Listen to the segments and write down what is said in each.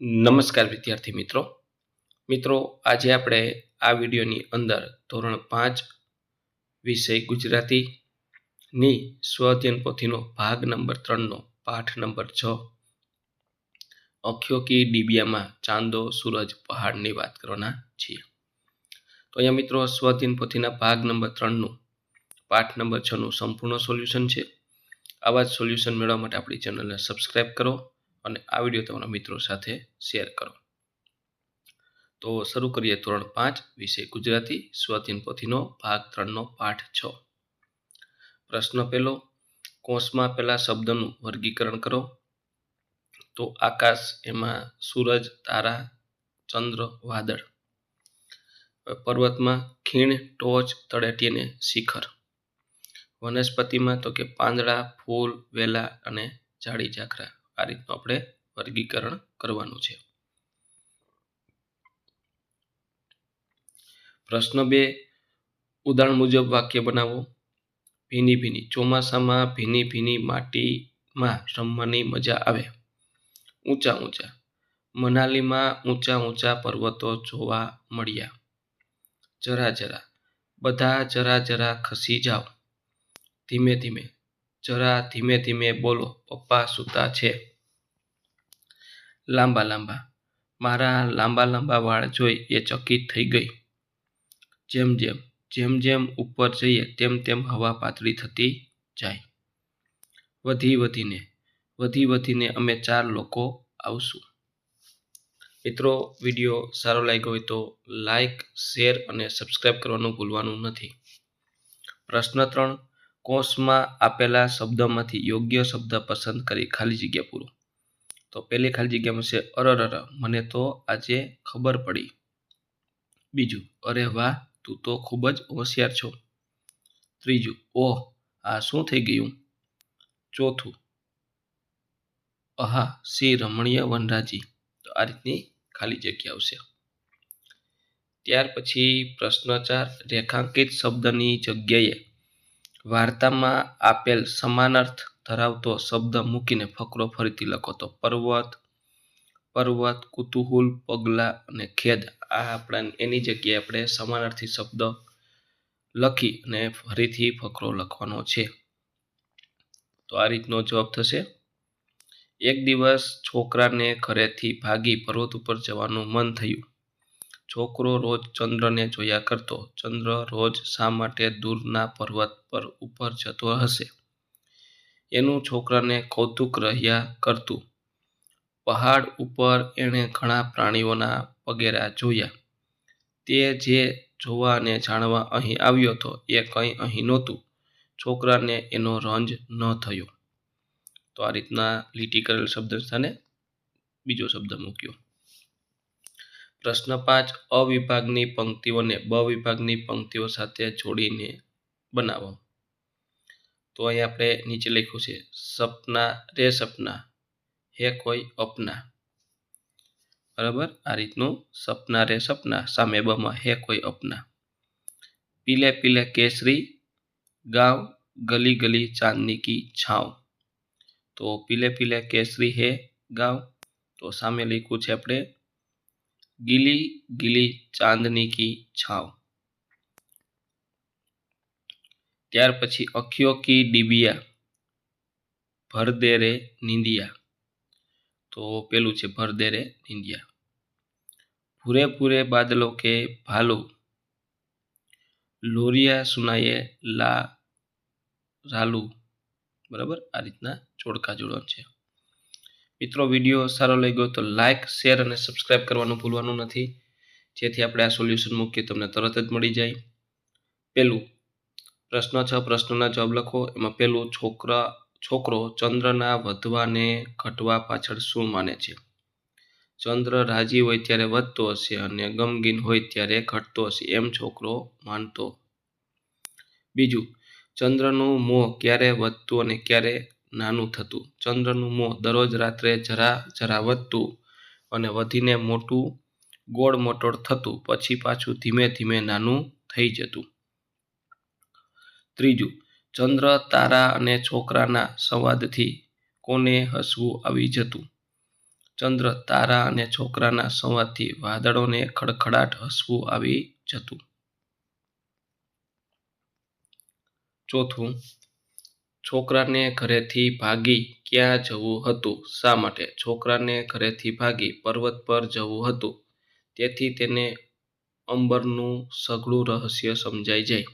નમસ્કાર વિદ્યાર્થી મિત્રો. મિત્રો, આજે આપણે આ વિડીયોની અંદર ધોરણ પાંચ વિષય ગુજરાતીની સ્વઅધ્યયન પોથીનો ભાગ નંબર ત્રણનો પાઠ નંબર છ. અખ્યો કી ડીબિયામાં ચાંદો, સૂરજ, પહાડની વાત કરવાના છીએ. તો અહીંયા મિત્રો સ્વઅધ્યયન પોથીના ભાગ નંબર ત્રણનું પાઠ નંબર છનું સંપૂર્ણ સોલ્યુશન છે. આવા જ સોલ્યુશન મેળવવા માટે આપણી ચેનલને સબસ્ક્રાઈબ કરો. અને આ વીડિયો તમારા મિત્રો સાથે શેર કરો. તો શરૂ કરીએ ધોરણ પાંચ, વિષય ગુજરાતી સ્વધ્યન પોથીનો ભાગ ત્રણનો પાઠ છ. પ્રશ્ન પહેલો, કોષમાં પહેલા શબ્દનું વર્ગીકરણ કરો. તો આકાશ, એમાં સૂરજ, તારા, ચંદ્ર, વાદળ. પર્વતમાં ખીણ, ટોચ, તળેટી અને શિખર. વનસ્પતિમાં તો કે પાંદડા, ફૂલ, વેલા અને ઝાડી ઝાખરા. આ રીતનું આપણે વર્ગીકરણ કરવાનું છે. પ્રશ્ન બે, ઉદાહરણ મુજબ વાક્ય બનાવો. ભીની ભીની, ચોમાસામાં ભીની ભીની માટીમાં રમવાની મજા આવે. ઊંચા ઊંચા, મનાલીમાં ઊંચા ઊંચા પર્વતો જોવા મળ્યા. જરા જરા, બધા જરા જરા ખસી જાઓ. ધીમે ધીમે જરા ધીમે ધીમે બોલો, પપ્પા સૂતા છે. લાંબા લાંબા, મારા લાંબા લાંબા વાળ જોઈ એ ચકિત થઈ ગઈ. જેમ જેમ જેમ જેમ ઉપર જઈએ તેમ તેમ હવા પાતળી થતી જાય. વધી વધીને વધી વધીને અમે ચાર લોકો આવશું. મિત્રો, વીડિયો સારો લાગ્યો હોય તો લાઈક, શેર અને સબસ્ક્રાઈબ કરવાનું ભૂલવાનું નથી. પ્રશ્ન ત્રણ કોષમાં આપેલા શબ્દમાંથી યોગ્ય શબ્દ પસંદ કરી ખાલી જગ્યા પૂરો. તો પહેલી ખાલી જગ્યામાં છે અરર મને તો આજે ખબર પડી. બીજું, અરે વાહ, તું તો ખૂબ જ હોશિયાર છો. ત્રીજું, ઓહ, આ શું થઈ ગયું? ચોથું, અહા, શ્રી રમણીય વનરાજી. તો આ રીતની ખાલી જગ્યા આવશે. ત્યાર પછી પ્રશ્ન ચાર રેખાંકિત શબ્દની જગ્યાએ વાર્તામાં આપેલ સમાનાર્થ ધરાવતો શબ્દ મૂકીને ફકરો ફરીથી લખો તો પર્વત પર્વત, કુતૂહલ, પગલા અને ખેદ આ આપણા એની જગ્યાએ આપણે સમાનાર્થી શબ્દ લખી અને ફરીથી ફકરો લખવાનો છે. તો આ રીતનો જવાબ થશે. એક દિવસ છોકરાને ઘરેથી ભાગી પર્વત ઉપર જવાનું મન થયું. છોકરો રોજ ચંદ્રને જોયા કરતો, ચંદ્ર રોજ શા માટે દૂરના પર્વત પર ઉપર જતો હશે? એનું છોકરાને કૌતુક રહ્યા કરતું. પહાડ ઉપર એણે ઘણા પ્રાણીઓના પગેરા જોયા. તે જે જોવા અને જાણવા અહીં આવ્યો હતો એ કંઈ અહીં નહોતું. છોકરાને એનો રંજ ન થયો. તો આ રીતના લીટી કરેલ શબ્દ સ્થાને બીજો શબ્દ મૂક્યો. પ્રશ્ન પાંચ અ વિભાગની પંક્તિઓને બ વિભાગની પંક્તિઓ સાથે જોડીને બનાવો. તો અહીં આપણે નીચે લખ્યું છે, સપના રે સપના, હે કોઈ અપના. બરાબર? આ રીતનું સપના રે સપના, સામે બમાં હે કોઈ અપના. પીલે પીલે કેસરી, ગાંવ ગલી ગલી ચાંદની કી છાંવ. તો પીલે પીલે કેસરી હે ગાંવ, તો સામે લખ્યું છે આપણે ગીલી ગીલી ચાંદની કી છાવ ત્યાર પછી અખિયો કી ડીબિયા ભરદે રે નિંદિયા તો પેલું છે ભરદે રે નિંદિયા પૂરે પૂરે બાદલો કે ભાલુ લોરિયા સુનાએ લા રાલુ બરાબર આ રીતના ચોડકા જોડવાનું છે મિત્રો, વીડિયો સારો લાગ્યો તો લાઇક શેર અને સબસ્ક્રાઈબ કરવાનું ભૂલવાનું નથી. જેથી આપણે આ સોલ્યુશન મૂકીએ તમને તરત જ મળી જાય. પેલું, પ્રશ્ન છ, પ્રશ્નના જવાબ લખો. એમાં પેલું, છોકરા, છોકરો ચંદ્રના વધવાને ઘટવા પાછળ શું માને છે? ચંદ્ર રાજી હોય ત્યારે વધતો હશે અને ગમગીન હોય ત્યારે ઘટતો હશે. એમ છોકરો માનતો. બીજું, ચંદ્રનું મોં ક્યારે વધતું અને ક્યારે નાનું થતું. ચંદ્રનું મોં દરરોજ રાત્રે જરા જરા વધતું અને વધીને મોટું ગોળ મોટોળ થતું. પછી પાછું ધીમે ધીમે નાનું થઈ જતું. ત્રીજું, ચંદ્ર, તારા અને છોકરાના સંવાદથી કોને હસવું આવી જતું? ચંદ્ર, તારા અને છોકરાના સંવાદથી વાદળોને ખડખડાટ હસવું આવી જતું. ચોથું છોકરાને ઘરેથી ભાગી ક્યાં જવું હતું? શા માટે? છોકરાને ઘરેથી ભાગી પર્વત પર જવું હતું. તેથી તેને અંબરનું સઘળું રહસ્ય સમજાઈ જાય.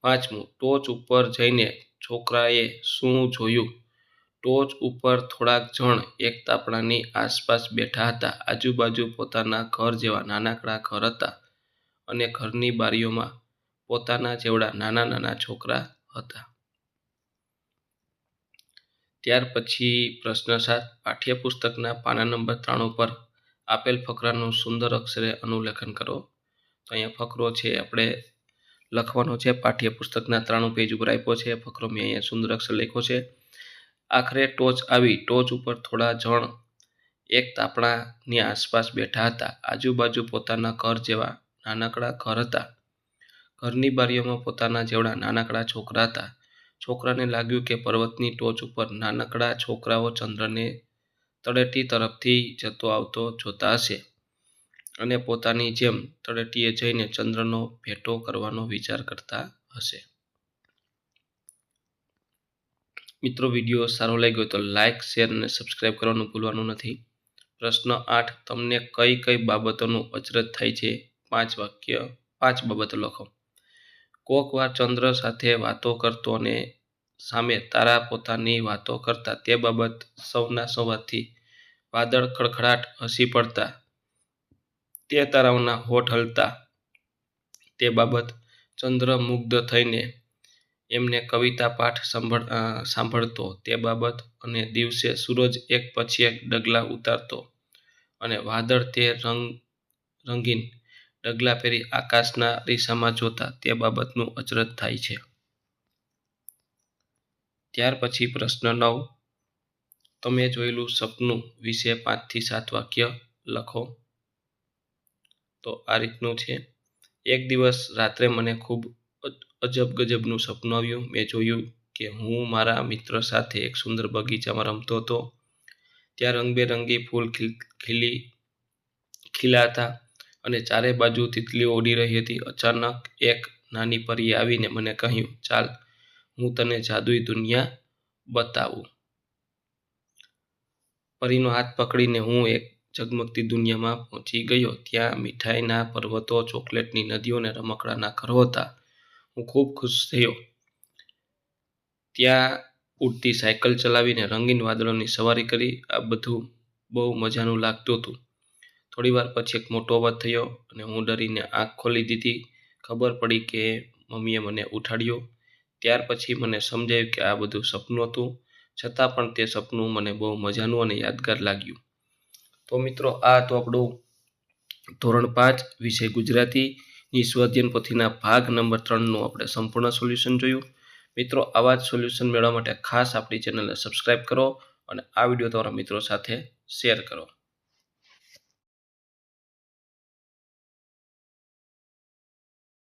પાંચમું, ટોચ ઉપર જઈને છોકરાએ શું જોયું? ટોચ ઉપર થોડાક જણ એક તાપણાની આસપાસ બેઠા હતા. આજુબાજુ પોતાના ઘર જેવા નાનકડા ઘર હતા અને ઘરની બારીઓમાં પોતાના જેવડા નાના નાના છોકરા હતા. ત્યાર પછી પ્રશ્ન સાત, પાઠ્યપુસ્તકના પાના નંબર ત્રણ પર આપેલ ફકરાનું સુંદર અક્ષરે અનુલેખન કરો. તો અહીંયા ફકરો છે, આપણે લખવાનો છે, પાઠ્યપુસ્તકના ત્રાણું પેજ ઉપર આપ્યો છે, ફકરો મેં અહીંયા સુંદર અક્ષર લખ્યો છે. આખરે ટોચ આવી, ટોચ ઉપર થોડા જણ એક તાપણાની આસપાસ બેઠા હતા. આજુબાજુ પોતાના ઘર જેવા નાનકડા ઘર હતા. ઘરની બારીઓમાં પોતાના જેવડા નાનકડા છોકરા હતા. છોકરાને લાગ્યું કે પર્વતની ટોચ ઉપર નાનકડા છોકરાઓ ચંદ્રને તળેટી તરફથી જતો આવતો જોતા હશે અને પોતાની જેમ તળેટીએ જઈને ચંદ્રનો ભેટો કરવાનો વિચાર કરતા હશે. મિત્રો, વીડિયો સારો લાગ્યો તો લાઇક શેર અને સબસ્ક્રાઈબ કરવાનું ભૂલવાનું નથી. પ્રશ્ન આઠ, તમને કઈ કઈ બાબતોનું અચરજ થાય છે? પાંચ વાક્ય, પાંચ બાબતો લખો. કોક વાર ચંદ્ર સાથે વાતો કરતો અને સામે તારા પોતાની વાતો કરતા તે બાબત સૌના સૌવાથી વાદળ ખડખડાટ હસી પડતા. તે તારાઓના હોઠ હલતા. તે બાબત ચંદ્ર મુગ્ધ થઈને એમને કવિતા પાઠ સાંભળ સાંભળતો. તે બાબત અને દિવસે સૂરજ એક પછી એક ડગલા ઉતારતો અને વાદળ તે રંગ, રંગીન ડગલા ફેરી આકાશના દિશામાં જોતા તે બાબતનું અચરજ થાય છે. ત્યાર પછી પ્રશ્ન નવ. તમે જોયેલું સપનું વિશે પાંચથી સાત વાક્ય લખો. તો આ રીતનું છે. એક દિવસ રાત્રે મને ખૂબ અજબ ગજબનું સપનું આવ્યું. મેં જોયું કે હું મારા મિત્ર સાથે એક સુંદર બગીચામાં રમતો હતો. ત્યાં રંગબેરંગી ફૂલ ખીલી ખીલાતા અને ચારે બાજુ તિતલીઓ ઉડી રહી હતી. અચાનક એક નાની પરી આવીને મને કહ્યું, ચાલ, હું તને જાદુઈ દુનિયા બતાવું. પરીનો હાથ પકડીને હું એક ઝગમગતી દુનિયામાં પહોંચી ગયો. ત્યાં મીઠાઈના પર્વતો, ચોકલેટની નદીઓ અને રમકડાના ઘરો હતા. હું ખૂબ ખુશ થયો. ત્યાં ઉડતી સાયકલ ચલાવીને રંગીન વાદળોની સવારી કરી. આ બધું બહુ મજાનું લાગતું હતું. થોડી વાર પછી એક મોટો અવાજ થયો અને હું ડરીને આંખ ખોલી દીધી. ખબર પડી કે મમ્મીએ મને ઉઠાડ્યો. ત્યાર પછી મને સમજાયું કે આ બધું સપનું હતું. છતાં પણ તે સપનું મને બહુ મજાનું અને યાદગાર લાગ્યું. તો મિત્રો, આ તો આપણું ધોરણ પાંચ, વિષય ગુજરાતીની સ્વાધ્યન પોથીના ભાગ નંબર ત્રણનું આપણે સંપૂર્ણ સોલ્યુશન જોયું. મિત્રો, આવા જ સોલ્યુશન મેળવવા માટે ખાસ આપણી ચેનલને સબસ્ક્રાઈબ કરો અને આ વીડિયો તમારા મિત્રો સાથે શેર કરો.